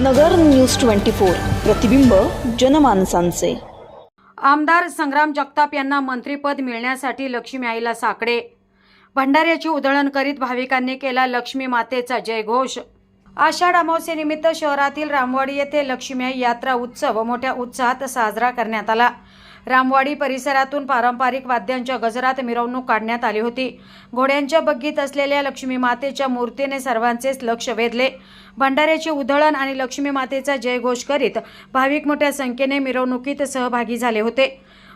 नगर news twenty four प्रतिबिंब जनमानसांचे. आमदार संग्राम जगताप यांना मंत्रीपद मिळण्यासाठी लक्ष्मी आईला साकडे. भंडाऱ्याची उधळण करीत भाविकांनी केला लक्ष्मी मातेचा जयघोष. आषाढ अमावस्येनिमित्त शहरातील रामवाडी येथे लक्ष्मी आई यात्रा उत्सव मोठ्या उत्साहात साजरा करण्यात आला. रामवाडी परिसरातून पारंपरिक वाद्यांच्या गजरात मिरवणूक काढण्यात आली होती. घोड्यांच्या बग्गीत असलेल्या लक्ष्मी मातेच्या मूर्तीने सर्वांचेच लक्ष वेधले. भंडाऱ्याचे उधळण आणि लक्ष्मी मातेचा जयघोष करीत भाविक मोठ्या संख्येने मिरवणुकीत सहभागी झाले होते.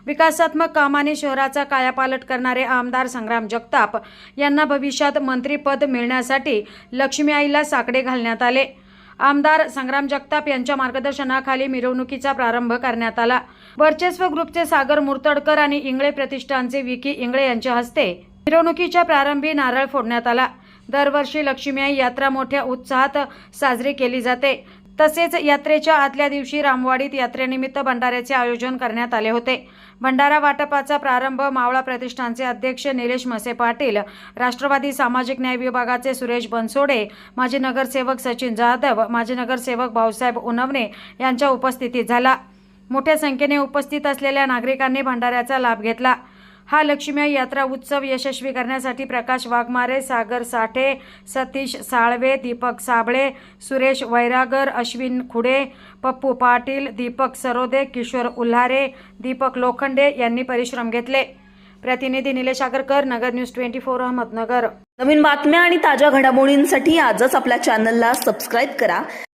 विकासात्मक कामाने शहराचा कायापालट करणारे आमदार संग्राम जगताप यांना भविष्यात मंत्रीपद मिळण्यासाठी लक्ष्मी आईला साकडे घालण्यात आले. आमदार संग्राम जगताप यांच्या मार्गदर्शनाखाली मिरवणुकीचा प्रारंभ करण्यात आला. वर्चस्व ग्रुपचे सागर मुर्तडकर आणि इंगळे प्रतिष्ठानचे विकी इंगळे यांच्या हस्ते मिरवणुकीच्या प्रारंभी नारळ फोडण्यात आला. दरवर्षी लक्ष्मीआई यात्रा मोठ्या उत्साहात साजरी केली जाते. तसेच यात्रेच्या आदल्या दिवशी रामवाडीत यात्रेनिमित्त भंडाऱ्याचे आयोजन करण्यात आले होते. भंडारा वाटपाचा प्रारंभ मावळा प्रतिष्ठानचे अध्यक्ष निलेश मसे पाटील राष्ट्रवादी सामाजिक न्याय विभागाचे सुरेश बनसोडे माजी नगरसेवक सचिन जाधव माजी नगरसेवक भाऊसाहेब उनवणे यांच्या उपस्थितीत झाला. मोठ्या संख्येने उपस्थित असलेल्या नागरिकांनी भंडाऱ्याचा लाभ घेतला. हा लक्ष्मी यात्रा उत्सव यशस्वी करण्यासाठी प्रकाश वाघमारे सागर साठे सतीश साळवे दीपक साबळे सुरेश वैरागर अश्विन खुडे पप्पू पाटील दीपक सरोदे किशोर उल्हारे दीपक लोखंडे यांनी परिश्रम घेतले. प्रतिनिधी Nilesh Agarkar Nagar news twenty four Ahmednagar. नवीन बातम्या आणि ताज्या घडामोडींसाठी आजच आपल्या चॅनलला सबस्क्राईब करा.